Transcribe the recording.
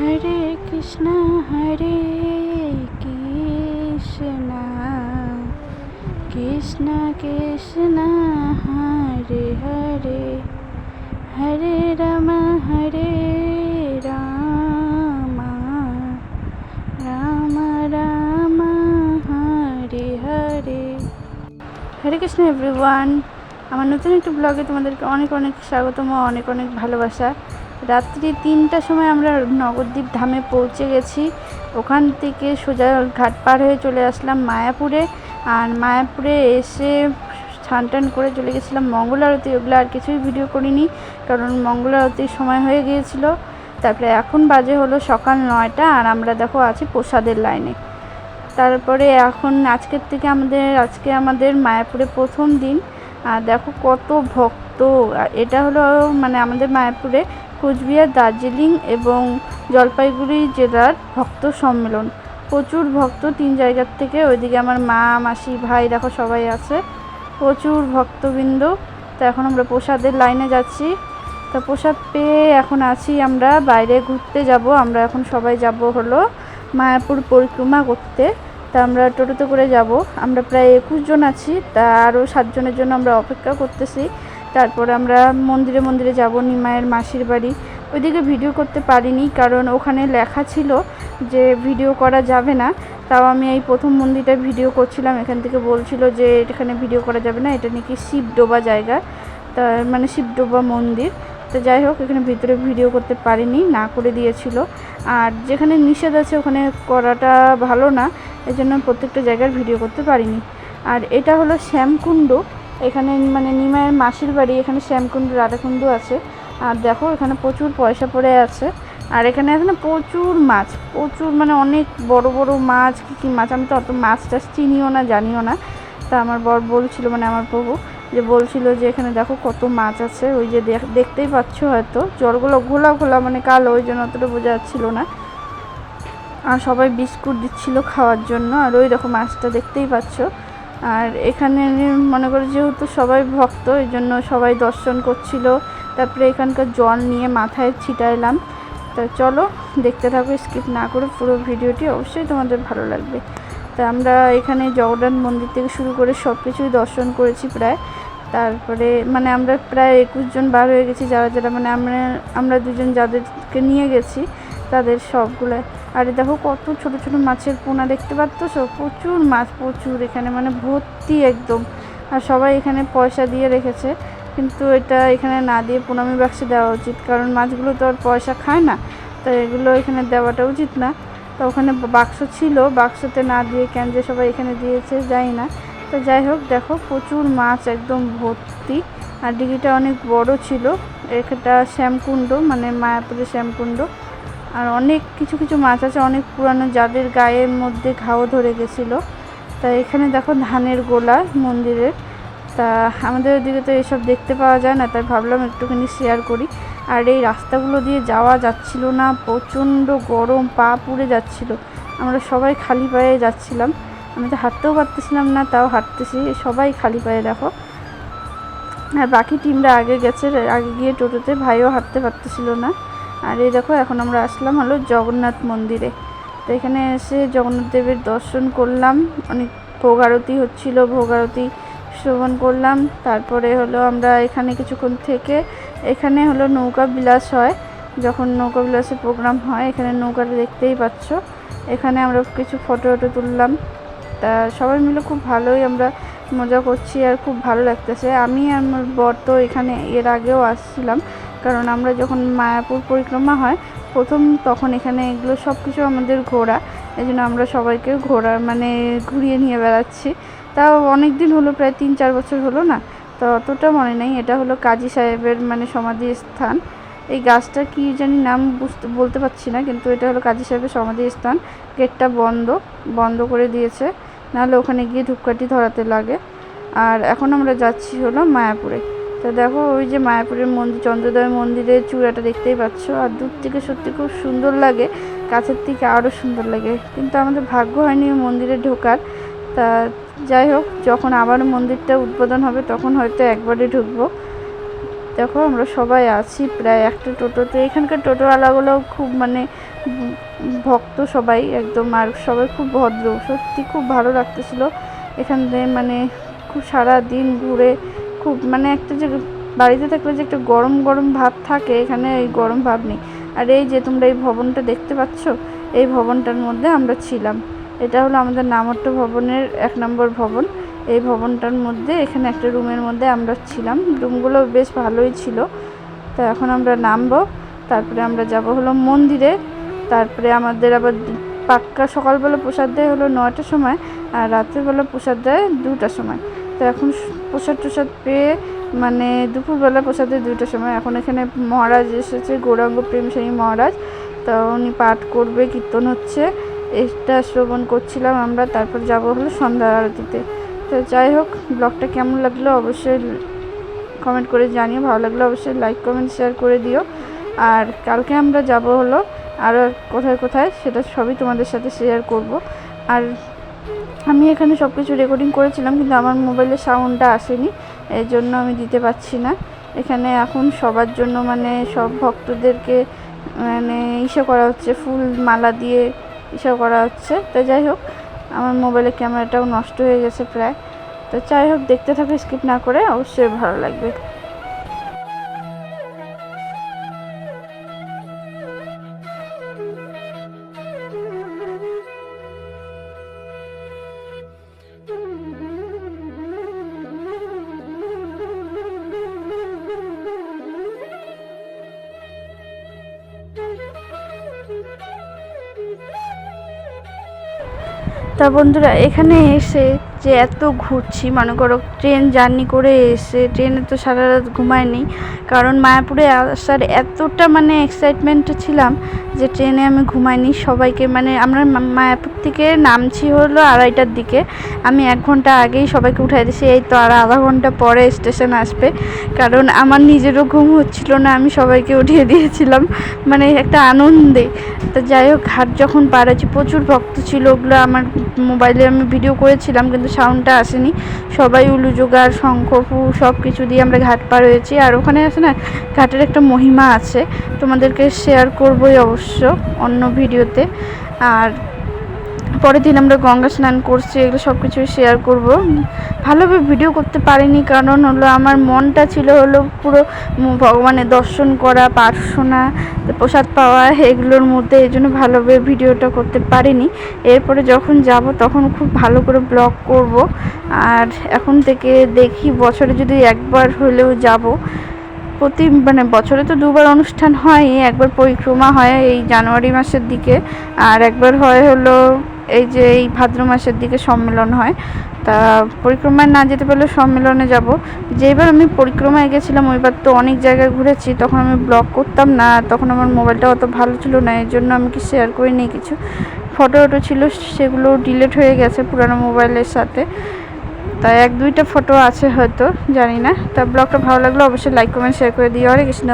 হরে Krishna Hare Krishna. Krishna Krishna, Hare Hare. Hare Ram Hare Ram. Ram Ram, Hare Hare. Hare Krishna everyone আমার নতুন একটি ব্লগে তোমাদেরকে অনেক অনেক স্বাগতম, অনেক অনেক ভালোবাসা। রাত্রি তিনটার সময় আমরা নবদ্বীপ ধামে পৌঁছে গেছি। ওখান থেকে সোজা ঘাট পার হয়ে চলে আসলাম মায়াপুরে। আর মায়াপুরে এসে স্নান টান করে চলে গেছিলাম মঙ্গল আরতি ওগুলো আর কিছুই ভিডিও করিনি, কারণ মঙ্গল আরতির সময় হয়ে গিয়েছিল। তারপরে এখন বাজে হলো সকাল নয়টা আর আমরা দেখো আছি প্রসাদের লাইনে। তারপরে এখন আজকের থেকে আমাদের, আজকে আমাদের মায়াপুরে প্রথম দিন। আর দেখো কত ভক্ত এটা হলো মানে আমাদের মায়াপুরে কোচবিহার, দার্জিলিং এবং জলপাইগুড়ি জেলার ভক্ত সম্মেলন। প্রচুর ভক্ত তিন জায়গার থেকে। ওইদিকে আমার মা, মাসি, ভাই, দেখো সবাই আছে। প্রচুর ভক্তবৃন্দ। তো এখন আমরা প্রসাদের লাইনে যাচ্ছি। তা প্রসাদ পেয়ে এখন আছি আমরা। বাইরে ঘুরতে যাব। আমরা এখন সবাই যাব হলো মায়াপুর পরিক্রমা করতে। তা আমরা টোটোতে করে যাব। আমরা প্রায় একুশ জন আছি। তা আরও সাতজনের জন্য আমরা অপেক্ষা করতেছি। তারপরে আমরা মন্দিরে মন্দিরে যাব নিমায়ের মাসির বাড়ি। ওইদিকে ভিডিও করতে পারিনি, কারণ ওখানে লেখা ছিল যে ভিডিও করা যাবে না। তাও আমি এই প্রথম মন্দিরটা ভিডিও করছিলাম, এখান থেকে বলছিল যে এখানে ভিডিও করা যাবে না, এটা নাকি শিবডোবা জায়গা। তা মানে শিবডোবা মন্দির। তো যাই হোক, এখানে ভিতরে ভিডিও করতে পারিনি, না করে দিয়েছিল। আর যেখানে নিষেধ আছে, ওখানে করাটা ভালো না এই জন্য প্রত্যেকটা জায়গার ভিডিও করতে পারিনি। আর এটা হলো শ্যামকুণ্ড। এখানে মানে নিমায়ের মাসির বাড়ি, এখানে শ্যামকুণ্ড, রাধাকুণ্ড আছে। আর দেখো, এখানে প্রচুর পয়সা পড়ে আছে। আর এখানে এখানে প্রচুর মাছ, প্রচুর মানে অনেক বড় বড় মাছ, কী কী মাছ, আমি তো অত মাছ টাছ চিনিও না, জানিও না। তা আমার বর বলছিল মানে আমার প্রভু, যে বলছিল যে এখানে দেখো কত মাছ আছে, ওই যে দেখ- দেখতেই পাচ্ছ হয়তো, জলগুলো ঘোলা ঘোলা মানে কালো, ওই জন্য অতটা বোঝা যাচ্ছিল না। আর সবাই বিস্কুট দিচ্ছিল খাওয়ার জন্য, আর ওই রকম মাছটা দেখতেই পাচ্ছ। আর এখানে মনে করো যেহেতু সবাই ভক্ত, এই জন্য সবাই দর্শন করছিল। তারপরে এখানকার জল নিয়ে মাথায় ছিটাইলাম। তা চলো, দেখতে থাকো স্কিপ না করে পুরো ভিডিওটি অবশ্যই তোমাদের ভালো লাগবে। তা আমরা এখানে জগন্নাথ মন্দির থেকে শুরু করে সব কিছুই দর্শন করেছি প্রায়। তারপরে মানে আমরা প্রায় একুশ জন বার হয়ে গেছি, যারা যারা মানে আমরা আমরা দুজন যাদেরকে নিয়ে গেছি, তাদের সবগুলো আর দেখো কত ছোট ছোট মাছের পোনা দেখতে পাচ্ছ? প্রচুর মাছ, প্রচুর। এখানে মানে ভর্তি একদম। আর সবাই এখানে পয়সা দিয়ে রেখেছে। কিন্তু এটা এখানে না দিয়ে পোনামি বাক্সে দেওয়া উচিত। কারণ মাছগুলো তো আর পয়সা খায় না। তো এগুলো এখানে দেওয়াটা উচিত না। তো ওখানে বাক্স ছিল। বাক্সতে না দিয়ে কেন যে সবাই এখানে দিয়েছে যাই না। তো যাই হোক, দেখো প্রচুর মাছ একদম ভর্তি। আর ডিগিটা অনেক বড় ছিল। এটা শ্যামকুণ্ড মানে মায়াপুরের শ্যামকুণ্ড। আর অনেক কিছু কিছু মাছ আছে, অনেক পুরানো যাদের গায়ের মধ্যে ঘাও ধরে গেছিল। তা এখানে দেখো ধানের গোলা মন্দিরের। তা আমাদের ওদিকে তো এসব দেখতে পাওয়া যায় না, তাই ভাবলাম একটুখানি শেয়ার করি। আর এই রাস্তাগুলো দিয়ে যাওয়া যাচ্ছিল না, প্রচণ্ড গরম, পা পুড়ে যাচ্ছিল। আমরা সবাই খালি পায়ে যাচ্ছিলাম। আমি তো হাঁটতেও পারতেছিলাম না, তাও হাঁটতেছি, সবাই খালি পায়ে দেখো। আর বাকি টিমরা আগে গেছে, আগে গিয়ে টোটোতে ভাইও হাঁটতে পারতেছিল না। আর এই দেখো, এখন আমরা আসলাম হলো জগন্নাথ মন্দিরে। তো এখানে এসে জগন্নাথ দেবের দর্শন করলাম অনেক ভোগ আরতি হচ্ছিল ভোগ আরতি শ্রবণ করলাম। তারপরে হলো আমরা এখানে কিছুক্ষণ থেকে, এখানে হলো নৌকা বিলাস হয়। যখন নৌকা বিলাসের প্রোগ্রাম হয়, এখানে নৌকাটা দেখতেই পাচ্ছ। এখানে আমরা কিছু ফটো টটো তুললাম। তা সবাই মিলে খুব ভালোই আমরা মজা করছি আর খুব ভালো লাগতেছে। আমি আর আমার বর তো এখানে, এর আগেও আসছিলাম। কারণ আমরা যখন মায়াপুর পরিক্রমা হয়, প্রথম তখন এখানে এগুলো সব কিছু আমাদের ঘোরা। এই জন্য আমরা সবাইকে ঘোরা মানে ঘুরিয়ে নিয়ে বেড়াচ্ছি। তাও অনেক দিন হলো, প্রায় তিন চার বছর হলো না, তো অতটা মনে নেই। এটা হলো কাজী সাহেবের মানে সমাধি স্থান। এই গাছটা কি জানি নাম বুঝতে, বলতে পারছি না, কিন্তু এটা হলো কাজী সাহেবের সমাধি স্থান। গেটটা বন্ধ বন্ধ করে দিয়েছে। নাহলে ওখানে গিয়ে ধূপকাঠি ধরাতে লাগে। আর এখন আমরা যাচ্ছি হলো মায়াপুরে। তো দেখো, ওই যে মায়াপুরের মন্দির চন্দ্রোদয় মন্দিরের চূড়াটা দেখতেই পাচ্ছ। আর দূর থেকে সত্যি খুব সুন্দর লাগে। কাছের থেকে আরও সুন্দর লাগে। কিন্তু আমাদের ভাগ্য হয়নি ওই মন্দিরে ঢোকার। তা যাই হোক, যখন আবার মন্দিরটা উদ্বোধন হবে, তখন হয়তো একবারে ঢুকবো। দেখো, আমরা সবাই আছি প্রায় একটা টোটোতে। এখানকার টোটোওয়ালাগুলো খুব মানে ভক্ত সবাই একদম। আর সবাই খুব ভদ্র। সত্যি খুব ভালো লাগতেছিল। এখান থেকে মানে খুব সারা দিন ঘুরে খুব মানে একটা যে বাড়িতে থাকলে যে একটা গরম গরম ভাব থাকে, এখানে এই গরম ভাব নেই। আর এই যে তোমরা এই ভবনটা দেখতে পাচ্ছ, এই ভবনটার মধ্যে আমরা ছিলাম। এটা হলো আমাদের নামট্য ভবনের এক নম্বর ভবন। এই ভবনটার মধ্যে, এখানে একটা রুমের মধ্যে আমরা ছিলাম। রুমগুলো বেশ ভালোই ছিল। তো এখন আমরা নামবো। তারপরে আমরা যাব হলো মন্দিরে। তারপরে আমাদের আবার পাক্কা সকালবেলা প্রসাদ দেয় হলো নয়টার সময়, আর রাত্রেবেলা প্রসাদ দেয় দুটার সময়। তো এখন প্রসাদ টসাদ পেয়ে মানে দুপুরবেলা প্রসাদ দেয় দুটার সময়। এখন এখানে মহারাজ এসেছে, গৌরাঙ্গ প্রেম সেই মহারাজ। তো উনি পাঠ করবে, কীর্তন হচ্ছে। এটা শ্রবণ করছিলাম আমরা, তারপর যাব হলো সন্ধ্যা আরতিতে। তো যাই হোক, ব্লগটা কেমন লাগল অবশ্যই কমেন্ট করে জানিও। ভালো লাগলে অবশ্যই লাইক, কমেন্ট, শেয়ার করে দিও। আর কালকে আমরা যাব হলো আরও কোথায় কোথায়, সেটা সবই তোমাদের সাথে শেয়ার করব। আর আমি এখানে সব কিছু রেকর্ডিং করেছিলাম, কিন্তু আমার মোবাইলে সাউন্ডটা আসেনি এই জন্য আমি দিতে পারছি না। এখানে এখন সবার জন্য মানে সব ভক্তদেরকে মানে ইসে করা হচ্ছে, ফুল মালা দিয়ে ইসে করা হচ্ছে। তো যাই হোক, আমার মোবাইলের ক্যামেরাটাও নষ্ট হয়ে গেছে প্রায়। তো যাই হোক, দেখতে থাকো স্কিপ না করে, অবশ্যই ভালো লাগবে। তা বন্ধুরা এখানে এসে যে এত ঘুরছি, মনে করো ট্রেন জার্নি করে এসে ট্রেনে তো সারা রাত ঘুমায়নি কারণ মায়াপুরে আসার এতটা মানে এক্সাইটমেন্ট ছিলাম যে ট্রেনে আমি ঘুমাইনি। সবাইকে মানে আমরা মায়াপুর থেকে নামছি হলো আড়াইটার দিকে। আমি এক ঘণ্টা আগেই সবাইকে উঠাই দিয়েছি এই তো আর আধা ঘণ্টা পরে স্টেশন আসবে। কারণ আমার নিজেরও ঘুম হচ্ছিল না, আমি সবাইকে উঠিয়ে দিয়েছিলাম। মানে একটা আনন্দে। তো যাই হোক ঘাট যখন হয়েছি, প্রচুর ভক্ত ছিল। ওগুলো আমার মোবাইলে আমি ভিডিও করেছিলাম, কিন্তু সাউন্ডটা আসেনি। সবাই উলু জোগাড়, শঙ্খ, ফু সব কিছু দিয়ে আমরা ঘাট পার হয়েছি। আর ওখানে আছে না, ঘাটের একটা মহিমা আছে। তোমাদেরকে শেয়ার করবই অবশ্য অন্য ভিডিওতে আর পরের দিন আমরা গঙ্গা স্নান করছি, এগুলো সব কিছুই শেয়ার করব। ভালোভাবে ভিডিও করতে পারিনি, কারণ হলো আমার মনটা ছিল হলো পুরো ভগবানের দর্শন করা, পাঠ প্রসাদ পাওয়া, এগুলোর মধ্যে, এই জন্য ভালোভাবে ভিডিওটা করতে পারিনি। এরপরে যখন যাব তখন খুব ভালো করে ব্লগ করব। আর এখন থেকে দেখি বছরে যদি একবার হলেও যাব। প্রতি মানে বছরে তো দুবার অনুষ্ঠান হয়, একবার পরিক্রমা হয় এই জানুয়ারি মাসের দিকে। আর একবার হয় হলো এই যে এই ভাদ্র মাসের দিকে সম্মেলন হয়, তা পরিক্রমায় না যেতে পারলে সম্মেলনে যাব। যেবার আমি পরিক্রমায় গেছিলাম, ওইবার তো অনেক জায়গায় ঘুরেছি, তখন আমি ব্লগ করতাম না, তখন আমার মোবাইলটা অত ভালো ছিল না এর জন্য আমি কি শেয়ার করিনি কিছু। ফটো টটো ছিল, সেগুলো ডিলিট হয়ে গেছে পুরানো মোবাইলের সাথে। তাই এক দুইটা ফটো আছে হয়তো, জানি না। তা ব্লগটা ভালো লাগলে অবশ্যই লাইক কমেন্ট শেয়ার করে দিও। হরে কৃষ্ণ।